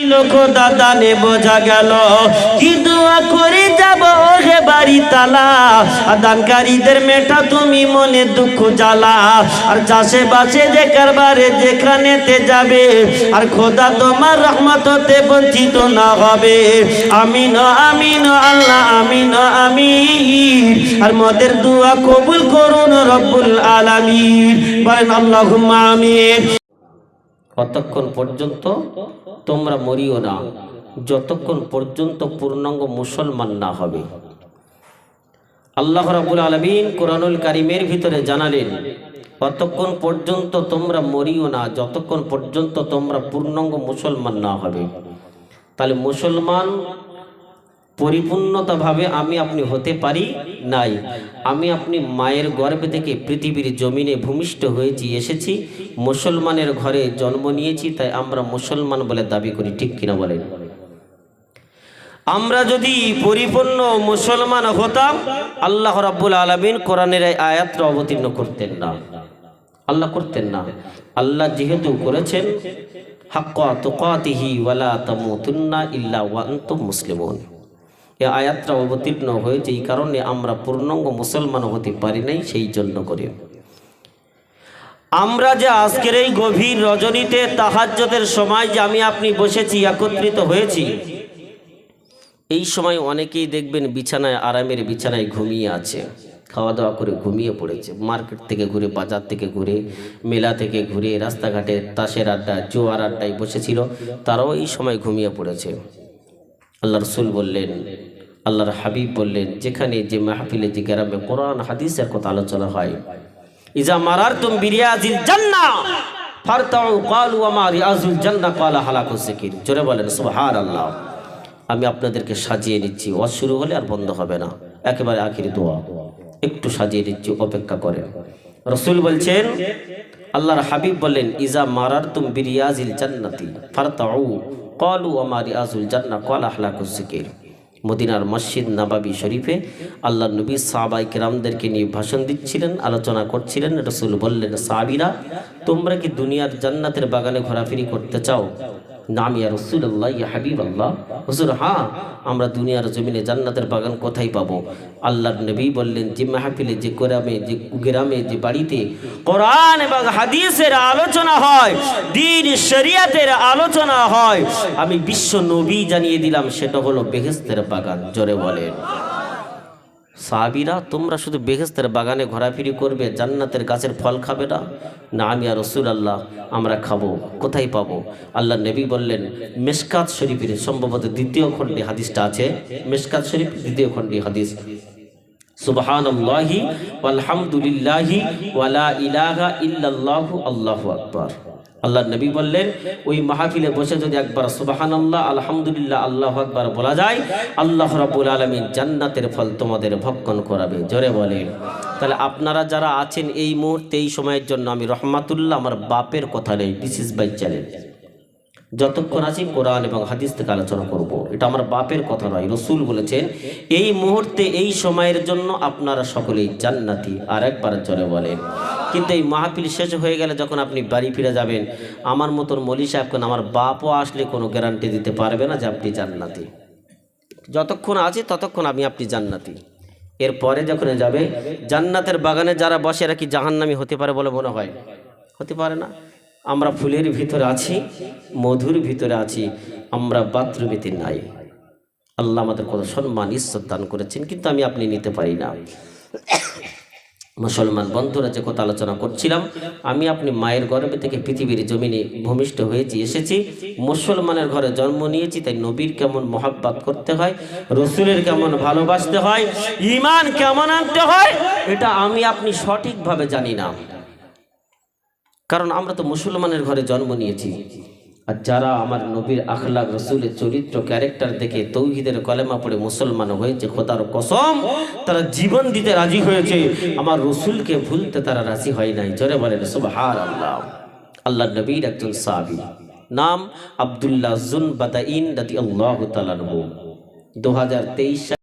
লোক দাদা নে বোঝা গেল, কি দোয়া করে যাব হে বাড়ি তালা? আদানকারীদের মেটা তুমি মনে দুঃখ জ্বালা। আর চাষে বাসে যে কারবারে যেখানেতে যাবে, আর খোদা তোমার রহমততে বঞ্চিত না হবে। আমিন আমিন, আল্লাহ, আমিন আমিন। আর মদের দোয়া কবুল করুন রব্বুল আলামিন। বলেন আল্লাহুম্মা আমিন। কতক্ষণ পর্যন্ত তোমরা মরিও না। যতক্ষণ পর্যন্ত পূর্ণাঙ্গ মুসলমান না হবে। আল্লাহ রাবুল আলমিন কোরআনুল কারিমের ভিতরে জানালেন কতক্ষণ পর্যন্ত তোমরা মরিও না, যতক্ষণ পর্যন্ত তোমরা পূর্ণাঙ্গ মুসলমান না হবে। তাহলে মুসলমান পরিপূর্ণতাভাবে আমি আপনি হতে পারি নাই। আমি আপনি মায়ের গর্ভে থেকে পৃথিবীর জমিনে ভূমিষ্ঠ হয়েছি এসেছি, মুসলমানের ঘরে জন্ম নিয়েছি, তাই আমরা মুসলমান বলে দাবি করি, ঠিক কিনা বলেন? আমরা যদি পরিপূর্ণ মুসলমান হতাম, আল্লাহ রাব্বুল আলমিন কোরআনের আয়াতটা অবতীর্ণ করতেন না। আল্লাহ করতেন না। আল্লাহ যেহেতু করেছেন, হাক্কা তুকাতিহি ওয়ালা তামুতুন্না ইল্লা ওয়া আনতুম মুসলিমুন। এই আয়াতটা অবতীর্ণ হয়েছে, এই কারণে আমরা পূর্ণাঙ্গ মুসলমান হতে পারি নাই সেই জন্য করে। আমরা যে আজকের এই গভীর রজনীতে তাহাজ্জতের সময় যে আমি আপনি বসেছি, একত্রিত হয়েছি, এই সময় অনেকেই দেখবেন বিছানায়, আরামের বিছানায় ঘুমিয়ে আছে। খাওয়া দাওয়া করে ঘুমিয়ে পড়েছে। মার্কেট থেকে ঘুরে, বাজার থেকে ঘুরে, মেলা থেকে ঘুরে, রাস্তাঘাটে তাসের আড্ডা, জোয়ার আড্ডায় বসেছিল, তারাও এই সময় ঘুমিয়ে পড়েছে। আল্লাহ রসুল বললেন আল্লাহর হাবিব বললেন, যেখানে যে মাহফিলে, যে গ্রামে কোরআন, হাদিসের কথা আলোচনা হয়, ইজা মারার তুম বিরিয়াজিল জান্না, ফারতাউ ক্বালু আমা রিয়াজুল জান্না ক্বালা হালাকু সিকির। জোরে বলেন, সুবহানাল্লাহ। আমি আপনাদেরকে সাজিয়ে নিচ্ছি, ওয়াজ শুরু হলে আর বন্ধ হবে না, একেবারে আখিরি দোয়া। একটু সাজিয়ে নিচ্ছি, অপেক্ষা করেন। রসুল বলছেন, আল্লাহর হাবিব বললেন, ইজা মারার তুম বিরিয়াজিল জান্নাতি, ফারতাউ কলু আমার রিয়াজুল জান্না কল হালাকু সিকির। মদিনার মসজিদ নাবাবি শরীফে আল্লাহ নবী সাহাবাই কেরামদেরকে নিয়ে ভাষণ দিচ্ছিলেন, আলোচনা করছিলেন। রসুল বললেন সাবিরা তোমরা কি দুনিয়ার জান্নাতের বাগানে ঘোরাফেরি করতে চাও? নাম, ইয়া রসুল আল্লাহ ইয়া হাবিব আল্লাহ হুজুর হ্যাঁ আমরা দুনিয়ার জমিনে জান্নাতের বাগান কোথায় পাবো? আল্লাহর নবী বললেন, যে মাহফিলে, যে গ্রামে যে গ্রামে, যে বাড়িতে কোরআন এবং হাদিসের আলোচনা হয়, দিন শরিয়াতের আলোচনা হয়, আমি বিশ্ব নবী জানিয়ে দিলাম, সেটা হলো বেহেস্তের বাগান। জোরে বলেন। সাহাবিরা, তোমরা শুধু বেহেস্তের বাগানে ঘোরাফিরি করবে, জান্নাতের গাছের ফল খাবে না। না, আমি আর রসুল আল্লাহ আমরা খাব, কোথায় পাবো? আল্লাহ নবী বললেন, মেশকাত শরীফের সম্ভবত দ্বিতীয় খণ্ডে হাদিসটা আছে। মেশকাত শরীফ, দ্বিতীয় খণ্ডে হাদিস। সুবহানাল্লাহি আলহামদুলিল্লাহি ওয়ালা ইলাহা ইল্লাল্লাহু আল্লাহু আকবার। আল্লাহ নবী বললেন, ওই মাহফিলে বসে যদি একবার সুবাহান আল্লাহ আলহামদুলিল্লাহ, আল্লাহ আকবার বলা যায়, আল্লাহ রাব্বুল আলমী জান্নাতের ফল তোমাদের ভক্ষণ করাবে। জোরে বলেন। তাহলে আপনারা যারা আছেন এই মুহূর্তে, এই সময়ের জন্য আমি রহমাতুল্লাহ, আমার বাপের কথা নেই দিস ইজ বাই চ্যালেঞ্জ যতক্ষণ আছি কোরআন এবং হাদিস থেকে আলোচনা করব। এটা আমার বাপের কথা নয়, রসুল বলেছেন, এই মুহূর্তে, এই সময়ের জন্য আপনারা সকলেই জান্নাতি। আর একবার জোরে বলেন। কিন্তু এই মাহফিল শেষ হয়ে গেলে যখন আপনি বাড়ি ফিরে যাবেন, আমার মতন মলি সাহেবকে আমার বাপও আসলে কোনো গ্যারান্টি দিতে পারবে না যে আপনি জান্নাতি। যতক্ষণ আছি ততক্ষণ আমি আপনি জান্নাতি। এরপরে যখন যাবে, জান্নাতের বাগানে যারা বসে এরা কি জাহান্নামি হতে পারে বলে মনে হয়? হতে পারে না। আমরা ফুলের ভিতরে আছি, মধুর ভিতরে আছি, আমরা বাথরুমেতে নাই। আল্লাহ আমাদের কত সম্মান ঈশ্বর দান করেছেন, কিন্তু আমি আপনি নিতে পারি না। মুসলমান বন্ধুরা যে কথা আলোচনা করছিলাম, আমি আপনি মায়ের গর্ভে থেকে পৃথিবীর জমিনে ভূমিষ্ঠ হয়েছি, এসেছি, মুসলমানের ঘরে জন্ম নিয়েছি, তাই নবীর কেমন মহাব্বাত করতে হয়, রসুলের কেমন ভালোবাসতে হয় ইমান কেমন আনতে হয়, এটা আমি আপনি সঠিকভাবে জানি না। কারণ আমরা তো মুসলমানের ঘরে জন্ম নিয়েছি। আর যারা আমার নবীর আখলাক, রসুলের চরিত্র, ক্যারেক্টার দেখে তৌহিদের কলেমা পড়ে মুসলমান হয়েছে, খোদার কসম, তারা জীবন দিতে রাজি হয়েছে। আমার রসুলকে ভুলতে তারা রাজি হয় নাই। জোরে বলেন সুবহান আল্লাহ আল্লাহ নবীর একজন সাহাবি, নাম আবদুল্লাহ জুন বাদাইন আল্লাহ তালানহু দু হাজার তেইশ